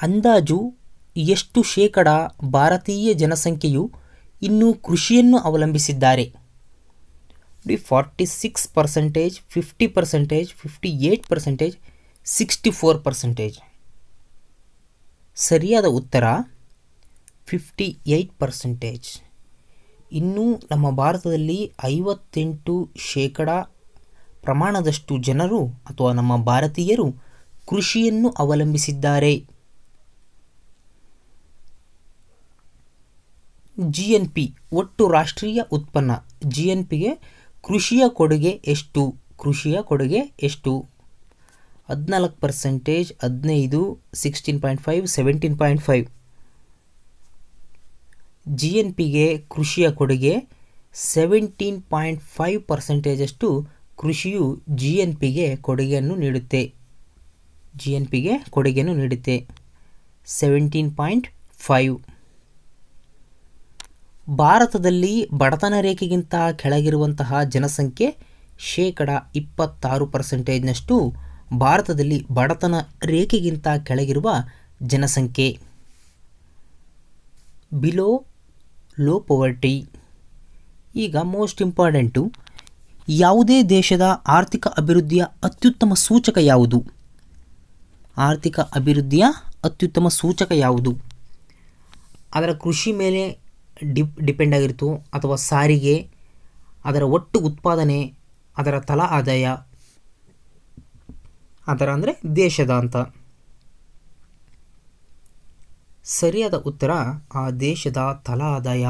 ಅಂದಾಜು ಎಷ್ಟು ಶೇಕಡ ಭಾರತೀಯ ಜನಸಂಖ್ಯೆಯು ಇನ್ನೂ ಕೃಷಿಯನ್ನು ಅವಲಂಬಿಸಿದ್ದಾರೆ? ನೋಡಿ forty six percentage fifty percentage fifty eight percentage sixty four percentage ಸರಿಯಾದ ಉತ್ತರ ಫಿಫ್ಟಿ ಏಯ್ಟ್ ಪರ್ಸೆಂಟೇಜ್ ಇನ್ನೂ ನಮ್ಮ ಭಾರತದಲ್ಲಿ ಐವತ್ತೆಂಟು ಶೇಕಡ ಪ್ರಮಾಣದಷ್ಟು ಜನರು ಅಥವಾ ನಮ್ಮ ಭಾರತೀಯರು ಕೃಷಿಯನ್ನು ಅವಲಂಬಿಸಿದ್ದಾರೆ. ಜಿ ಎನ್ ಪಿ ಒಟ್ಟು ರಾಷ್ಟ್ರೀಯ ಉತ್ಪನ್ನ. ಜಿ ಎನ್ ಪಿಗೆ ಕೃಷಿಯ ಕೊಡುಗೆ ಎಷ್ಟು? ಕೃಷಿಯ ಕೊಡುಗೆ ಎಷ್ಟು? ಹದಿನಾಲ್ಕು ಪರ್ಸೆಂಟೇಜ್ ಹದಿನೈದು sixteen point five seventeen point five G N ಪಿಗೆ ಕೃಷಿಯ ಕೊಡುಗೆ ಸೆವೆಂಟೀನ್ ಪಾಯಿಂಟ್ ಫೈವ್ ಪರ್ಸೆಂಟೇಜಷ್ಟು ಕೃಷಿಯು ಜಿ ಎನ್ ಪಿಗೆ ಕೊಡುಗೆಯನ್ನು ನೀಡುತ್ತೆ. ಜಿ ಎನ್ ಪಿಗೆ ಕೊಡುಗೆಯನ್ನು ನೀಡುತ್ತೆ. ಸೆವೆಂಟೀನ್ ಪಾಯಿಂಟ್ ಫೈವ್ ಭಾರತದಲ್ಲಿ ಬಡತನ ರೇಖೆಗಿಂತ ಕೆಳಗಿರುವಂತಹ ಜನಸಂಖ್ಯೆ ಶೇಕಡ ಇಪ್ಪತ್ತಾರು ಪರ್ಸೆಂಟೇಜ್ನಷ್ಟು ಭಾರತದಲ್ಲಿ ಬಡತನ ರೇಖೆಗಿಂತ ಕೆಳಗಿರುವ ಜನಸಂಖ್ಯೆ. Below low poverty. ಈಗ ಮೋಸ್ಟ್ ಇಂಪಾರ್ಟೆಂಟು, ಯಾವುದೇ ದೇಶದ ಆರ್ಥಿಕ ಅಭಿವೃದ್ಧಿಯ ಅತ್ಯುತ್ತಮ ಸೂಚಕ ಯಾವುದು? ಆರ್ಥಿಕ ಅಭಿವೃದ್ಧಿಯ ಅತ್ಯುತ್ತಮ ಸೂಚಕ ಯಾವುದು? ಅದರ ಕೃಷಿ ಮೇಲೆ ಡಿಪ್, ಡಿಪೆಂಡ್ ಆಗಿರ್ತು. ಅಥವಾ ಸಾರಿಗೆ, ಅದರ ಒಟ್ಟು ಉತ್ಪಾದನೆ, ಅದರ ತಲಾ ಆದಾಯ ಅದರ ಅಂದರೆ ದೇಶದ ಅಂತ. ಸರಿಯಾದ ಉತ್ತರ, ಆ ದೇಶದ ತಲಾ ಆದಾಯ.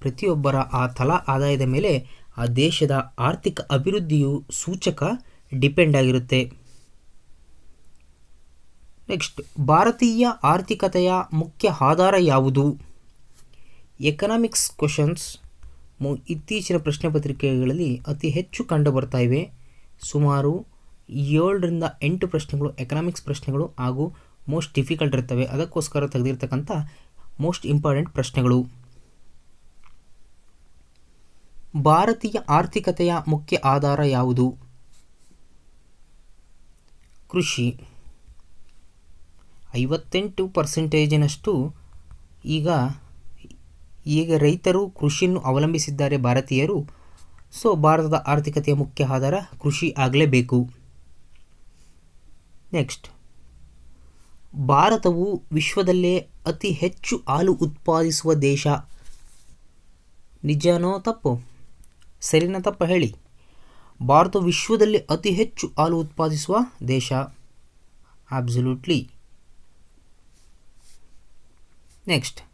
ಪ್ರತಿಯೊಬ್ಬರ ಆ ತಲಾ ಆದಾಯದ ಮೇಲೆ ಆ ದೇಶದ ಆರ್ಥಿಕ ಅಭಿವೃದ್ಧಿಯು ಸೂಚಕ ಡಿಪೆಂಡ್ ಆಗಿರುತ್ತೆ. ನೆಕ್ಸ್ಟ್, ಭಾರತೀಯ ಆರ್ಥಿಕತೆಯ ಮುಖ್ಯ ಆಧಾರ ಯಾವುದು? ಎಕನಾಮಿಕ್ಸ್ ಕ್ವಶನ್ಸ್ ಇತ್ತೀಚಿನ ಪ್ರಶ್ನೆ ಪತ್ರಿಕೆಗಳಲ್ಲಿ ಅತಿ ಹೆಚ್ಚು ಕಂಡು ಬರ್ತಾ ಇವೆ. ಸುಮಾರು ಏಳರಿಂದ ಎಂಟು ಪ್ರಶ್ನೆಗಳು ಎಕನಾಮಿಕ್ಸ್ ಪ್ರಶ್ನೆಗಳು ಹಾಗೂ ಮೋಸ್ಟ್ ಡಿಫಿಕಲ್ಟ್ ಇರ್ತವೆ. ಅದಕ್ಕೋಸ್ಕರ ತೆಗೆದಿರ್ತಕ್ಕಂಥ ಮೋಸ್ಟ್ ಇಂಪಾರ್ಟೆಂಟ್ ಪ್ರಶ್ನೆಗಳು. ಭಾರತೀಯ ಆರ್ಥಿಕತೆಯ ಮುಖ್ಯ ಆಧಾರ ಯಾವುದು? ಕೃಷಿ. ಐವತ್ತೆಂಟು ಪರ್ಸೆಂಟೇಜಿನಷ್ಟು ಈಗ ಈಗ ರೈತರು ಕೃಷಿಯನ್ನು ಅವಲಂಬಿಸಿದ್ದಾರೆ ಭಾರತೀಯರು. ಸೊ, ಭಾರತದ ಆರ್ಥಿಕತೆಯ ಮುಖ್ಯ ಆಧಾರ ಕೃಷಿ ಆಗಲೇಬೇಕು. ನೆಕ್ಸ್ಟ್. ಭಾರತವು ವಿಶ್ವದಲ್ಲೇ ಅತಿ ಹೆಚ್ಚು ಹಾಲು ಉತ್ಪಾದಿಸುವ ದೇಶ. ನಿಜನೋ ತಪ್ಪು? ಸರಿನ ತಪ್ಪ ಹೇಳಿ. ಭಾರತ ವಿಶ್ವದಲ್ಲಿ ಅತಿ ಹೆಚ್ಚು ಹಾಲು ಉತ್ಪಾದಿಸುವ ದೇಶ. ಆಬ್ಸಲ್ಯೂಟ್ಲಿ ನೆಕ್ಸ್ಟ್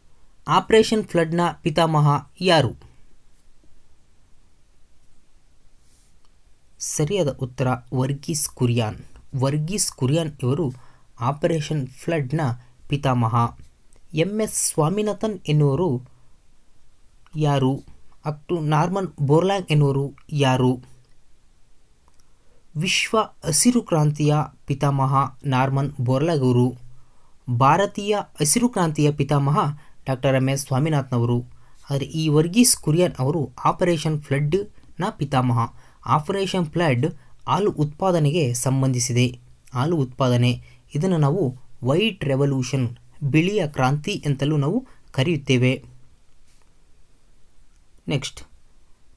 ಆಪರೇಷನ್ ಫ್ಲಡ್ನ ಪಿತಾಮಹ ಯಾರು? ಸರಿಯಾದ ಉತ್ತರ ವರ್ಗೀಸ್ ಕುರಿಯಾನ್. ವರ್ಗೀಸ್ ಕುರಿಯಾನ್ ಇವರು ಆಪರೇಷನ್ ಫ್ಲಡ್ನ ಪಿತಾಮಹ. ಎಂ. ಎಸ್. ಸ್ವಾಮಿನಾಥನ್ ಎನ್ನುವರು ಯಾರು? ಅಕ್ಟು ನಾರ್ಮನ್ ಬೋರ್ಲ್ಯಾಂಗ್ ಎನ್ನುವರು ಯಾರು? ವಿಶ್ವ ಹಸಿರು ಕ್ರಾಂತಿಯ ಪಿತಾಮಹ ನಾರ್ಮನ್ ಬೋರ್ಲ್ಯಾಗ್ ಅವರು. ಭಾರತೀಯ ಹಸಿರು ಕ್ರಾಂತಿಯ ಪಿತಾಮಹ ಡಾಕ್ಟರ್ ಎಂ ಎಸ್ ಸ್ವಾಮಿನಾಥ್ನವರು, ಆದರೆ ಈ ವರ್ಗೀಸ್ ಕುರಿಯನ್ ಅವರು ಆಪರೇಷನ್ ಫ್ಲಡ್ನ ಪಿತಾಮಹ. ಆಪರೇಷನ್ ಫ್ಲಡ್ ಹಾಲು ಉತ್ಪಾದನೆಗೆ ಸಂಬಂಧಿಸಿದೆ. ಹಾಲು ಉತ್ಪಾದನೆ. ಇದನ್ನು ನಾವು ವೈಟ್ ರೆವಲ್ಯೂಷನ್, ಬಿಳಿಯ ಕ್ರಾಂತಿ ಅಂತಲೂ ನಾವು ಕರೆಯುತ್ತೇವೆ. ನೆಕ್ಸ್ಟ್.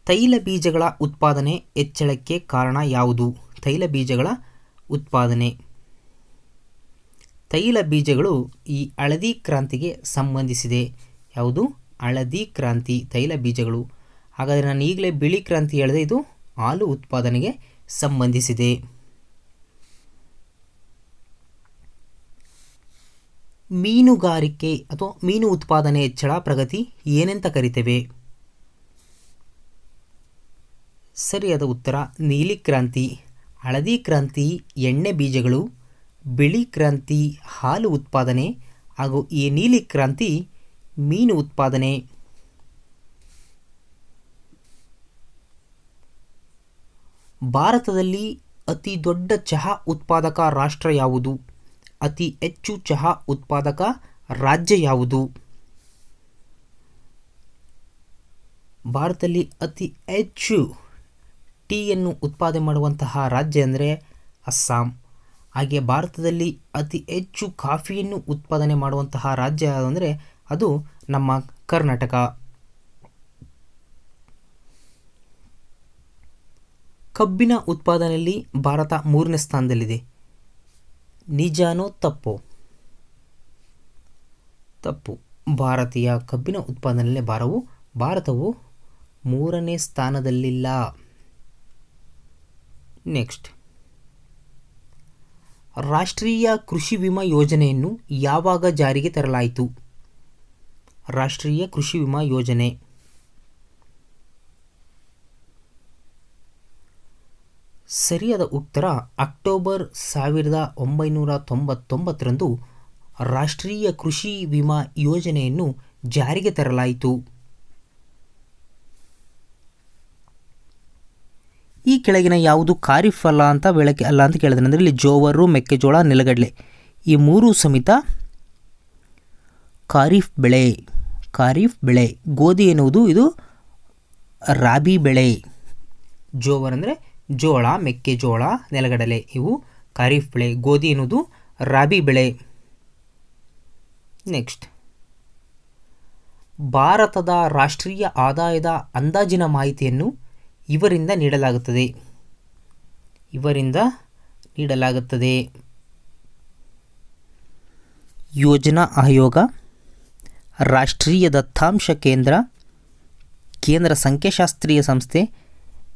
ತೈಲ ಬೀಜಗಳ ಉತ್ಪಾದನೆ ಹೆಚ್ಚಳಕ್ಕೆ ಕಾರಣ ಯಾವುದು? ತೈಲ ಬೀಜಗಳ ಉತ್ಪಾದನೆ. ತೈಲ ಬೀಜಗಳು ಈ ಹಳದಿ ಕ್ರಾಂತಿಗೆ ಸಂಬಂಧಿಸಿದೆ. ಯಾವುದು? ಹಳದಿ ಕ್ರಾಂತಿ ತೈಲ ಬೀಜಗಳು. ಹಾಗಾದರೆ ನಾನು ಈಗಲೇ ಬಿಳಿ ಕ್ರಾಂತಿ ಹೇಳಿದೆ, ಇದು ಹಾಲು ಉತ್ಪಾದನೆಗೆ ಸಂಬಂಧಿಸಿದೆ. ಮೀನುಗಾರಿಕೆ ಅಥವಾ ಮೀನು ಉತ್ಪಾದನೆ ಹೆಚ್ಚಳ ಪ್ರಗತಿ ಏನೆಂತ ಕರಿತೇವೆ? ಸರಿಯಾದ ಉತ್ತರ, ನೀಲಿ ಕ್ರಾಂತಿ. ಹಳದಿ ಕ್ರಾಂತಿ ಎಣ್ಣೆ ಬೀಜಗಳು ಬಿಳಿ ಕ್ರಾಂತಿ ಹಾಲು ಉತ್ಪಾದನೆ ಹಾಗೂ ಈ ನೀಲಿ ಕ್ರಾಂತಿ ಮೀನು ಉತ್ಪಾದನೆ. ಭಾರತದಲ್ಲಿ ಅತಿ ದೊಡ್ಡ ಚಹಾ ಉತ್ಪಾದಕ ರಾಷ್ಟ್ರ ಯಾವುದು? ಅತಿ ಹೆಚ್ಚು ಚಹಾ ಉತ್ಪಾದಕ ರಾಜ್ಯ ಯಾವುದು? ಭಾರತದಲ್ಲಿ ಅತಿ ಹೆಚ್ಚು ಟೀಯನ್ನು ಉತ್ಪಾದನೆ ಮಾಡುವಂತಹ ರಾಜ್ಯ ಅಂದರೆ ಅಸ್ಸಾಂ. ಹಾಗೆ ಭಾರತದಲ್ಲಿ ಅತಿ ಹೆಚ್ಚು ಕಾಫಿಯನ್ನು ಉತ್ಪಾದನೆ ಮಾಡುವಂತಹ ರಾಜ್ಯ ಯಾವುದಂದರೆ ಅದು ನಮ್ಮ ಕರ್ನಾಟಕ. ಕಬ್ಬಿನ ಉತ್ಪಾದನೆಯಲ್ಲಿ ಭಾರತ ಮೂರನೇ ಸ್ಥಾನದಲ್ಲಿದೆ. ನಿಜಾನೋ ತಪ್ಪು? ತಪ್ಪು. ಭಾರತೀಯ ಕಬ್ಬಿನ ಉತ್ಪಾದನೆಯಲ್ಲಿ ಭಾರವು, ಭಾರತವು ಮೂರನೇ ಸ್ಥಾನದಲ್ಲಿಲ್ಲ. ನೆಕ್ಸ್ಟ್. ರಾಷ್ಟ್ರೀಯ ಕೃಷಿ ವಿಮಾ ಯೋಜನೆಯನ್ನು ಯಾವಾಗ ಜಾರಿಗೆ ತರಲಾಯಿತು? ರಾಷ್ಟ್ರೀಯ ಕೃಷಿ ವಿಮಾ ಯೋಜನೆ. ಸರಿಯಾದ ಉತ್ತರ ಅಕ್ಟೋಬರ್ ಸಾವಿರದ ಒಂಬೈನೂರ ತೊಂಬತ್ತೊಂಬತ್ತರಂದು ರಾಷ್ಟ್ರೀಯ ಕೃಷಿ ವಿಮಾ ಯೋಜನೆಯನ್ನು ಜಾರಿಗೆ ತರಲಾಯಿತು. ಈ ಕೆಳಗಿನ ಯಾವುದು ಖಾರಿಫ್ ಅಲ್ಲ ಅಂತ ಬೆಳಕೆ ಅಲ್ಲ ಅಂತ ಕೇಳಿದ್ರೆ. ಅಂದರೆ ಇಲ್ಲಿ ಜೋವರು, ಮೆಕ್ಕೆಜೋಳ, ನೆಲಗಡಲೆ. ಈ ಮೂರು ಸಮೇತ ಖಾರಿಫ್ ಬೆಳೆ ಖಾರಿಫ್ ಬೆಳೆ. ಗೋಧಿ ಎನ್ನುವುದು ಇದು ರಾಬಿ ಬೆಳೆ. ಜೋವರ್ ಅಂದರೆ ಜೋಳ, ಮೆಕ್ಕೆಜೋಳ, ನೆಲಗಡಲೆ. ಇವು ಖಾರಿಫ್ ಬೆಳೆ. ಗೋಧಿ ಎನ್ನುವುದು ರಾಬಿ ಬೆಳೆ. ನೆಕ್ಸ್ಟ್. ಭಾರತದ ರಾಷ್ಟ್ರೀಯ ಆದಾಯದ ಅಂದಾಜಿನ ಮಾಹಿತಿಯನ್ನು ಇವರಿಂದ ನೀಡಲಾಗುತ್ತದೆ. ಇವರಿಂದ ನೀಡಲಾಗುತ್ತದೆ. ಯೋಜನಾ ಆಯೋಗ, ರಾಷ್ಟ್ರೀಯ ದತ್ತಾಂಶ ಕೇಂದ್ರ ಕೇಂದ್ರ ಸಂಖ್ಯಾಶಾಸ್ತ್ರೀಯ ಸಂಸ್ಥೆ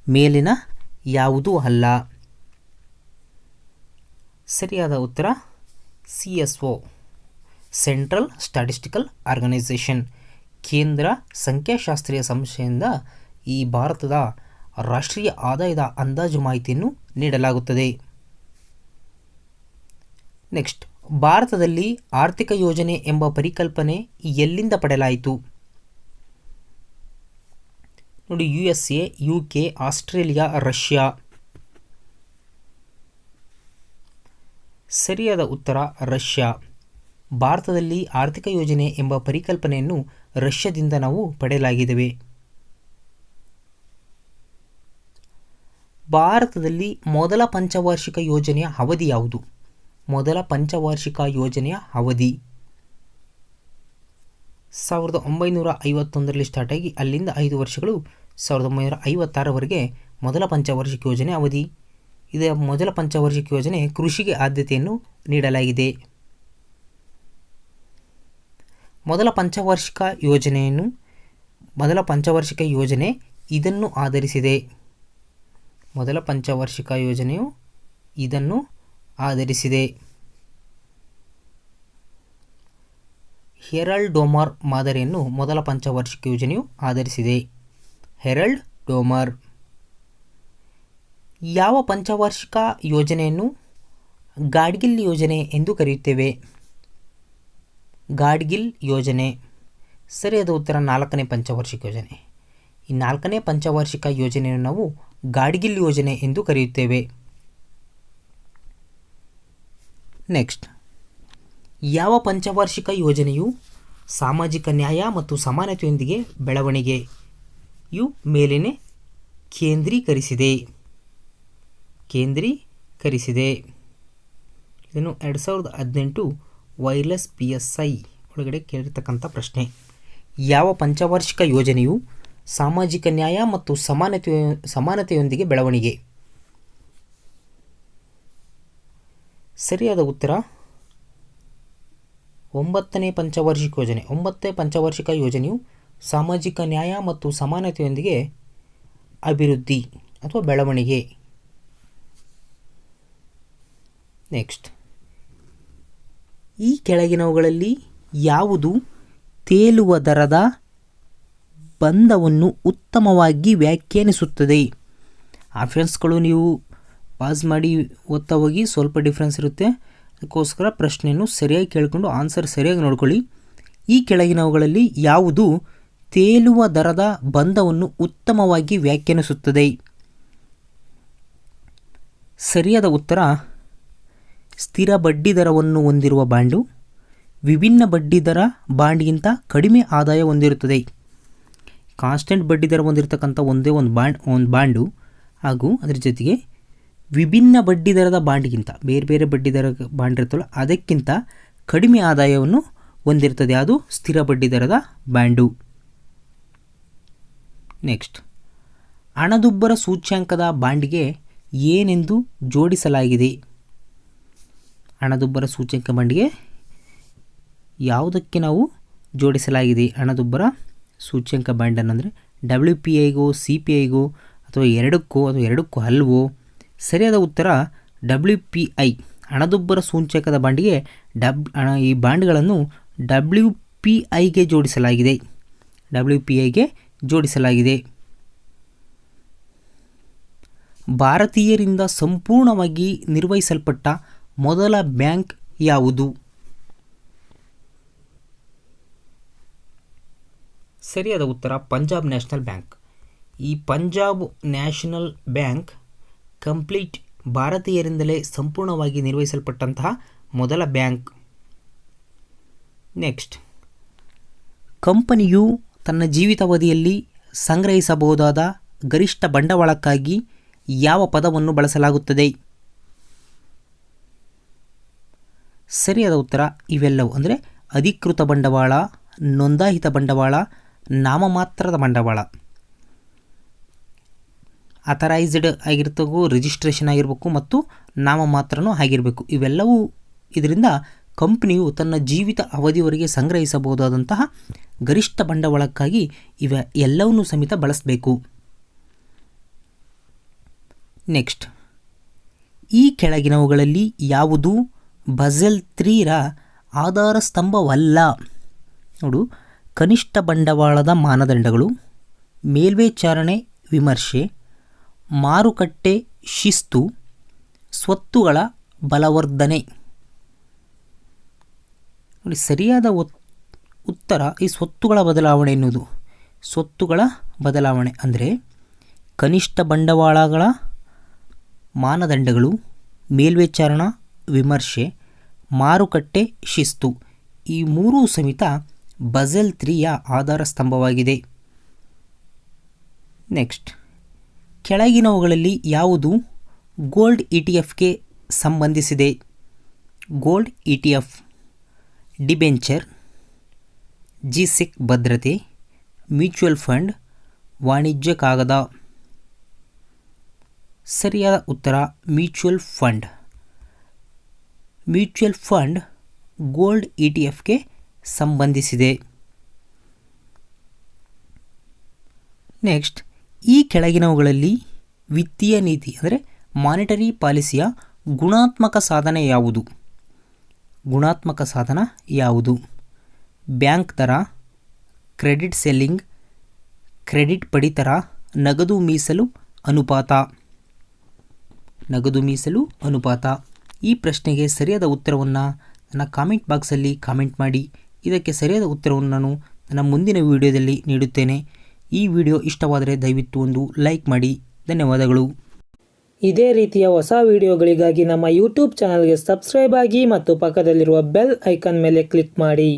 ಮೇಲಿನ ಯಾವುದೂ ಅಲ್ಲ. ಸರಿಯಾದ ಉತ್ತರ, C S O, central statistical organisation, ಕೇಂದ್ರ ಸಂಖ್ಯಾಶಾಸ್ತ್ರೀಯ ಸಂಸ್ಥೆಯಿಂದ ಈ ಭಾರತದ ರಾಷ್ಟ್ರೀಯ ಆದಾಯದ ಅಂದಾಜು ಮಾಹಿತಿಯನ್ನು ನೀಡಲಾಗುತ್ತದೆ. ನೆಕ್ಸ್ಟ್, ಭಾರತದಲ್ಲಿ ಆರ್ಥಿಕ ಯೋಜನೆ ಎಂಬ ಪರಿಕಲ್ಪನೆ ಎಲ್ಲಿಂದ ಪಡೆಯಲಾಯಿತು? ನೋಡಿ U S A U K Australia, Russia. ಸರಿಯಾದ ಉತ್ತರ, ರಷ್ಯಾ. ಭಾರತದಲ್ಲಿ ಆರ್ಥಿಕ ಯೋಜನೆ ಎಂಬ ಪರಿಕಲ್ಪನೆಯನ್ನು ರಷ್ಯಾದಿಂದ ನಾವು ಪಡೆಯಲಾಗಿದ್ದೇವೆ. ಭಾರತದಲ್ಲಿ ಮೊದಲ ಪಂಚವಾರ್ಷಿಕ ಯೋಜನೆಯ ಅವಧಿ ಯಾವುದು? ಮೊದಲ ಪಂಚವಾರ್ಷಿಕ ಯೋಜನೆಯ ಅವಧಿ. ಸಾವಿರದ ಒಂಬೈನೂರ ಐವತ್ತೊಂದರಲ್ಲಿ ಸ್ಟಾರ್ಟ್ ಆಗಿ ಅಲ್ಲಿಂದ ಐದು ವರ್ಷಗಳು ಸಾವಿರದ ಒಂಬೈನೂರ ಐವತ್ತಾರವರೆಗೆ ಮೊದಲ ಪಂಚವಾರ್ಷಿಕ ಯೋಜನೆ ಅವಧಿ. ಇದರ ಮೊದಲ ಪಂಚವಾರ್ಷಿಕ ಯೋಜನೆ ಕೃಷಿಗೆ ಆದ್ಯತೆಯನ್ನು ನೀಡಲಾಗಿದೆ. ಮೊದಲ ಪಂಚವಾರ್ಷಿಕ ಯೋಜನೆಯನ್ನು, ಮೊದಲ ಪಂಚವಾರ್ಷಿಕ ಯೋಜನೆ ಇದನ್ನು ಆಧರಿಸಿದೆ. ಮೊದಲ ಪಂಚವಾರ್ಷಿಕ ಯೋಜನೆಯು ಇದನ್ನು ಆಧರಿಸಿದೆ. ಹೆರಲ್ಡ್ ಡೋಮರ್ ಮಾದರಿಯನ್ನು ಮೊದಲ ಪಂಚವಾರ್ಷಿಕ ಯೋಜನೆಯು ಆಧರಿಸಿದೆ. Harrod Domar. ಯಾವ ಪಂಚವಾರ್ಷಿಕ ಯೋಜನೆಯನ್ನು ಗಾಡ್ಗಿಲ್ ಯೋಜನೆ ಎಂದು ಕರೆಯುತ್ತೇವೆ? ಗಾಡ್ಗಿಲ್ ಯೋಜನೆ. ಸರಿಯಾದ ಉತ್ತರ ನಾಲ್ಕನೇ ಪಂಚವಾರ್ಷಿಕ ಯೋಜನೆ. ಈ ನಾಲ್ಕನೇ ಪಂಚವಾರ್ಷಿಕ ಯೋಜನೆಯನ್ನು ನಾವು ಗಾಡ್ಗಿಲ್ ಯೋಜನೆ ಎಂದು ಕರೆಯುತ್ತೇವೆ. ನೆಕ್ಸ್ಟ್ ಯಾವ ಪಂಚವಾರ್ಷಿಕ ಯೋಜನೆಯು ಸಾಮಾಜಿಕ ನ್ಯಾಯ ಮತ್ತು ಸಮಾನತೆಯೊಂದಿಗೆ ಬೆಳವಣಿಗೆಯು ಮೇಲಿನ ಕೇಂದ್ರೀಕರಿಸಿದೆ. ಕೇಂದ್ರೀಕರಿಸಿದೆ. ಇದನ್ನು ಎರಡು ಸಾವಿರದ ಹದಿನೆಂಟು ವೈರ್ಲೆಸ್ ಪಿ ಎಸ್ ಐ ಒಳಗಡೆ ಕೇಳಿರ್ತಕ್ಕಂಥ ಪ್ರಶ್ನೆ. ಯಾವ ಪಂಚವಾರ್ಷಿಕ ಯೋಜನೆಯು ಸಾಮಾಜಿಕ ನ್ಯಾಯ ಮತ್ತು ಸಮಾನತೆಯ ಸಮಾನತೆಯೊಂದಿಗೆ ಬೆಳವಣಿಗೆ. ಸರಿಯಾದ ಉತ್ತರ? ಒಂಬತ್ತನೇ ಪಂಚವಾರ್ಷಿಕ ಯೋಜನೆ. ಒಂಬತ್ತನೇ ಪಂಚವಾರ್ಷಿಕ ಯೋಜನೆಯು ಸಾಮಾಜಿಕ ನ್ಯಾಯ ಮತ್ತು ಸಮಾನತೆಯೊಂದಿಗೆ ಅಭಿವೃದ್ಧಿ ಅಥವಾ ಬೆಳವಣಿಗೆ. ನೆಕ್ಸ್ಟ್. ಈ ಕೆಳಗಿನವುಗಳಲ್ಲಿ ಯಾವುದು ತೇಲುವ ದರದ ಬಂಧವನ್ನು ಉತ್ತಮವಾಗಿ ವ್ಯಾಖ್ಯಾನಿಸುತ್ತದೆ. ಆಪ್ಷನ್ಸ್ಗಳು ನೀವು ಪಾಸ್ ಮಾಡಿ ಓದ್ತಾ ಹೋಗಿ ಸ್ವಲ್ಪ ಡಿಫ್ರೆನ್ಸ್ ಇರುತ್ತೆ. ಅದಕ್ಕೋಸ್ಕರ ಪ್ರಶ್ನೆಯನ್ನು ಸರಿಯಾಗಿ ಕೇಳಿಕೊಂಡು ಆನ್ಸರ್ ಸರಿಯಾಗಿ ನೋಡ್ಕೊಳ್ಳಿ. ಈ ಕೆಳಗಿನವುಗಳಲ್ಲಿ ಯಾವುದು ತೇಲುವ ದರದ ಬಂಧವನ್ನು ಉತ್ತಮವಾಗಿ ವ್ಯಾಖ್ಯಾನಿಸುತ್ತದೆ? ಸರಿಯಾದ ಉತ್ತರ, ಸ್ಥಿರ ಬಡ್ಡಿ ದರವನ್ನು ಹೊಂದಿರುವ ಬಾಂಡು ವಿಭಿನ್ನ ಬಡ್ಡಿದರ ಬಾಂಡ್ಗಿಂತ ಕಡಿಮೆ ಆದಾಯ ಹೊಂದಿರುತ್ತದೆ. ಕಾನ್ಸ್ಟೆಂಟ್ ಬಡ್ಡಿ ದರ ಹೊಂದಿರತಕ್ಕಂಥ ಒಂದೇ ಒಂದು ಬಾಂಡ್, ಒಂದು ಬಾಂಡು ಹಾಗೂ ಅದರ ಜೊತೆಗೆ ವಿಭಿನ್ನ ಬಡ್ಡಿ ದರದ ಬಾಂಡ್ಗಿಂತ, ಬೇರೆ ಬೇರೆ ಬಡ್ಡಿ ದರ ಬಾಂಡ್ ಇರ್ತಲ್ಲ ಅದಕ್ಕಿಂತ ಕಡಿಮೆ ಆದಾಯವನ್ನು ಹೊಂದಿರ್ತದೆ. ಅದು ಸ್ಥಿರ ಬಡ್ಡಿ ದರದ ಬಾಂಡು. ನೆಕ್ಸ್ಟ್. ಹಣದುಬ್ಬರ ಸೂಚ್ಯಾಂಕದ ಬಾಂಡ್ಗೆ ಏನೆಂದು ಜೋಡಿಸಲಾಗಿದೆ? ಹಣದುಬ್ಬರ ಸೂಚ್ಯಂಕ ಬಾಂಡ್ಗೆ ಯಾವುದಕ್ಕೆ ನಾವು ಜೋಡಿಸಲಾಗಿದೆ? ಹಣದುಬ್ಬರ ಸೂಚ್ಯಂಕ ಬ್ಯಾಂಡನ್ನು ಅಂದರೆ ಡಬ್ಲ್ಯೂ ಪಿ ಐಗೋ ಸಿ ಪಿ ಐಗೋ ಅಥವಾ ಎರಡಕ್ಕೋ ಅಥವಾ ಎರಡಕ್ಕೂ ಅಲ್ವೋ ಸರಿಯಾದ ಉತ್ತರ ಡಬ್ಲ್ಯೂ ಪಿ ಐ ಹಣದುಬ್ಬರ ಸೂಚ್ಯಂಕದ ಬಾಂಡಿಗೆ ಡಬ್ ಈ ಬಾಂಡ್ಗಳನ್ನು ಡಬ್ಲ್ಯೂ ಪಿ ಐಗೆ ಜೋಡಿಸಲಾಗಿದೆ. ಡಬ್ಲ್ಯೂ ಪಿ ಐಗೆ ಜೋಡಿಸಲಾಗಿದೆ. ಭಾರತೀಯರಿಂದ ಸಂಪೂರ್ಣವಾಗಿ ನಿರ್ವಹಿಸಲ್ಪಟ್ಟ ಮೊದಲ ಬ್ಯಾಂಕ್ ಯಾವುದು? ಸರಿಯಾದ ಉತ್ತರ ಪಂಜಾಬ್ ನ್ಯಾಷನಲ್ ಬ್ಯಾಂಕ್. ಈ ಪಂಜಾಬ್ ನ್ಯಾಷನಲ್ ಬ್ಯಾಂಕ್ ಕಂಪ್ಲೀಟ್ ಭಾರತೀಯರಿಂದಲೇ ಸಂಪೂರ್ಣವಾಗಿ ನಿರ್ವಹಿಸಲ್ಪಟ್ಟಂತಹ ಮೊದಲ ಬ್ಯಾಂಕ್. ನೆಕ್ಸ್ಟ್. ಕಂಪನಿಯು ತನ್ನ ಜೀವಿತಾವಧಿಯಲ್ಲಿ ಸಂಗ್ರಹಿಸಬಹುದಾದ ಗರಿಷ್ಠ ಬಂಡವಾಳಕ್ಕಾಗಿ ಯಾವ ಪದವನ್ನು ಬಳಸಲಾಗುತ್ತದೆ? ಸರಿಯಾದ ಉತ್ತರ ಇವೆಲ್ಲವೂ ಅಂದರೆ ಅಧಿಕೃತ ಬಂಡವಾಳ, ನೋಂದಾಯಿತ ಬಂಡವಾಳ ನಾಮಮಾತ್ರದ ಬಂಡವಾಳ. ಅಥರೈಸ್ಡ್ ಆಗಿರ್ತಕ್ಕೂ ರಿಜಿಸ್ಟ್ರೇಷನ್ ಆಗಿರಬೇಕು ಮತ್ತು ನಾಮಮಾತ್ರನೂ ಆಗಿರಬೇಕು. ಇವೆಲ್ಲವೂ ಇದರಿಂದ ಕಂಪ್ನಿಯು ತನ್ನ ಜೀವಿತ ಅವಧಿಯವರೆಗೆ ಸಂಗ್ರಹಿಸಬಹುದಾದಂತಹ ಗರಿಷ್ಠ ಬಂಡವಾಳಕ್ಕಾಗಿ ಇವ ಎಲ್ಲವನ್ನೂ ಸಮೇತ ಬಳಸಬೇಕು. ನೆಕ್ಸ್ಟ್ ಈ ಕೆಳಗಿನವುಗಳಲ್ಲಿ ಯಾವುದು? ಬಜೆಲ್ ತ್ರೀರ ಆಧಾರ ಸ್ತಂಭವಲ್ಲ ನೋಡು. ಕನಿಷ್ಠ ಬಂಡವಾಳದ ಮಾನದಂಡಗಳು ಮೇಲ್ವಿಚಾರಣೆ ವಿಮರ್ಶೆ, ಮಾರುಕಟ್ಟೆ ಶಿಸ್ತು, ಸ್ವತ್ತುಗಳ ಬಲವರ್ಧನೆ. ನೋಡಿ, ಸರಿಯಾದ ಉತ್ತರ ಈ ಸ್ವತ್ತುಗಳ ಬದಲಾವಣೆ ಎನ್ನುವುದು. ಸ್ವತ್ತುಗಳ ಬದಲಾವಣೆ ಅಂದರೆ ಕನಿಷ್ಠ ಬಂಡವಾಳಗಳ ಮಾನದಂಡಗಳು ಮೇಲ್ವಿಚಾರಣಾ ವಿಮರ್ಶೆ, ಮಾರುಕಟ್ಟೆ ಶಿಸ್ತು ಈ ಮೂರೂ ಸಮೇತ ಬಜೆಲ್ ತ್ರೀಯ ಆಧಾರ ಸ್ತಂಭವಾಗಿದೆ. ನೆಕ್ಸ್ಟ್. ಕೆಳಗಿನವುಗಳಲ್ಲಿ ಯಾವುದು ಗೋಲ್ಡ್ ಇ ಟಿ ಎಫ್ಗೆ ಸಂಬಂಧಿಸಿದೆ? Gold E T F, debenture G sec ಭದ್ರತೆ, ಮ್ಯೂಚುವಲ್ ಫಂಡ್, ವಾಣಿಜ್ಯ ಕಾಗದ. ಸರಿಯಾದ ಉತ್ತರ, mutual fund. Mutual fund gold E T ಎಫ್ಗೆ ಸಂಬಂಧಿಸಿದೆ. ನೆಕ್ಸ್ಟ್ ಈ ಕೆಳಗಿನವುಗಳಲ್ಲಿ ವಿತ್ತೀಯ ನೀತಿ, ಅಂದರೆ ಮಾನಿಟರಿ ಪಾಲಿಸಿಯ ಗುಣಾತ್ಮಕ ಸಾಧನ ಯಾವುದು? ಗುಣಾತ್ಮಕ ಸಾಧನ ಯಾವುದು? ಬ್ಯಾಂಕ್ ದರ, ಕ್ರೆಡಿಟ್ ಸೆಲ್ಲಿಂಗ್, ಕ್ರೆಡಿಟ್ ಪಡಿತರ ನಗದು ಮೀಸಲು ಅನುಪಾತ. ನಗದು ಮೀಸಲು ಅನುಪಾತ. ಈ ಪ್ರಶ್ನೆಗೆ ಸರಿಯಾದ ಉತ್ತರವನ್ನು ನನ್ನ ಕಾಮೆಂಟ್ ಬಾಕ್ಸಲ್ಲಿ ಕಾಮೆಂಟ್ ಮಾಡಿ. ಇದಕ್ಕೆ ಸರಿಯಾದ ಉತ್ತರವನ್ನು ನಾನು ನನ್ನ ಮುಂದಿನ ವಿಡಿಯೋದಲ್ಲಿ ನೀಡುತ್ತೇನೆ. ಈ ವಿಡಿಯೋ ಇಷ್ಟವಾದರೆ ದಯವಿಟ್ಟು ಒಂದು ಲೈಕ್ ಮಾಡಿ. ಧನ್ಯವಾದಗಳು. ಇದೇ ರೀತಿಯ ಹೊಸ ವಿಡಿಯೋಗಳಿಗಾಗಿ ನಮ್ಮ ಯೂಟ್ಯೂಬ್ ಚಾನಲ್ಗೆ ಸಬ್ಸ್ಕ್ರೈಬ್ ಆಗಿ ಮತ್ತು ಪಕ್ಕದಲ್ಲಿರುವ ಬೆಲ್ ಐಕಾನ್ ಮೇಲೆ ಕ್ಲಿಕ್ ಮಾಡಿ.